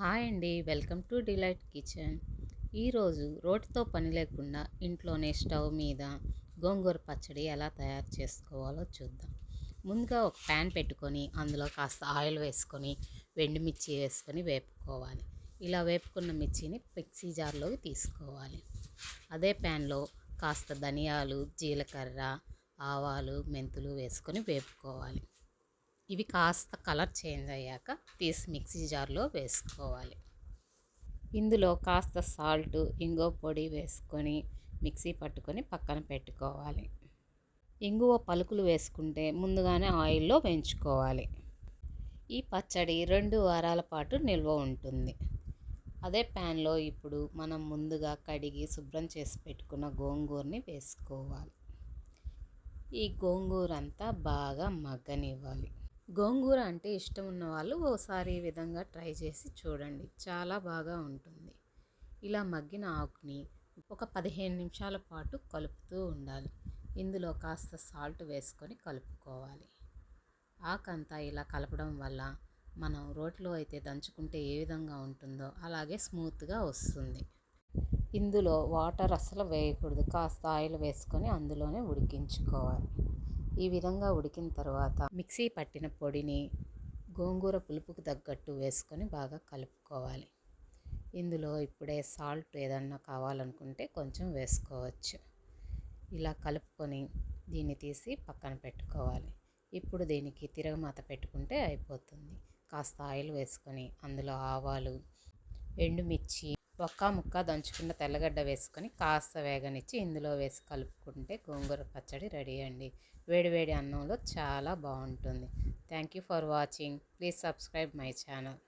Hi అండి. Welcome to delight kitchen. ఈరోజు రోటితో పని లేకుండా ఇంట్లోనే స్టవ్ మీద గోంగూర పచ్చడి ఎలా తయారు చేసుకోవాలో చూద్దాం. ముందుగా ఒక ప్యాన్ పెట్టుకొని అందులో కాస్త ఆయిల్ వేసుకొని వెండిమిర్చి వేసుకొని వేపుకోవాలి. ఇలా వేపుకున్న మిర్చిని మిక్సీ జార్లోకి తీసుకోవాలి. అదే ప్యాన్లో కాస్త ధనియాలు జీలకర్ర ఆవాలు మెంతులు వేసుకొని వేపుకోవాలి. ఇవి కాస్త కలర్ చేంజ్ అయ్యాక తీసి మిక్సీ జార్లో వేసుకోవాలి. ఇందులో కాస్త సాల్ట్ ఇంగువ పొడి వేసుకొని మిక్సీ పట్టుకొని పక్కన పెట్టుకోవాలి. ఇంగువ పలుకులు వేసుకుంటే ముందుగానే ఆయిల్లో వేయించుకోవాలి. ఈ పచ్చడి రెండు వారాల పాటు నిల్వ ఉంటుంది. అదే ప్యాన్లో ఇప్పుడు మనం ముందుగా కడిగి శుభ్రం చేసి పెట్టుకున్న గోంగూరని వేసుకోవాలి. ఈ గోంగూర అంతా బాగా మగ్గనివ్వాలి. గోంగూర అంటే ఇష్టం ఉన్న వాళ్ళు ఓసారి ఈ విధంగా ట్రై చేసి చూడండి. చాలా బాగా ఉంటుంది. ఇలా మగ్గిన ఆకుని ఒక పదిహేను నిమిషాల పాటు కలుపుతూ ఉండాలి. ఇందులో కాస్త సాల్ట్ వేసుకొని కలుపుకోవాలి. ఆకంతా ఇలా కలపడం వల్ల మనం రోట్లో అయితే దంచుకుంటే ఏ విధంగా ఉంటుందో అలాగే స్మూత్గా వస్తుంది. ఇందులో వాటర్ అసలు వేయకూడదు. కాస్త ఆయిల్ వేసుకొని అందులోనే ఉడికించుకోవాలి. ఈ విధంగా ఉడికిన తర్వాత మిక్సీ పట్టిన పొడిని గోంగూర పులుపుకు తగ్గట్టు వేసుకొని బాగా కలుపుకోవాలి. ఇందులో ఇప్పుడే సాల్ట్ ఏదన్నా కావాలనుకుంటే కొంచెం వేసుకోవచ్చు. ఇలా కలుపుకొని దీన్ని తీసి పక్కన పెట్టుకోవాలి. ఇప్పుడు దీనికి తిరగమాత పెట్టుకుంటే అయిపోతుంది. కాస్త ఆయిల్ వేసుకొని అందులో ఆవాలు ఎండుమిర్చి ఒక్క ముక్క దంచుకున్న తెల్లగడ్డ వేసుకొని కాస్త వేగనిచ్చి ఇందులో వేసి కలుపుకుంటే గోంగూర పచ్చడి రెడీ అండి. వేడివేడి అన్నంలో చాలా బాగుంటుంది. Thank you for watching please subscribe my channel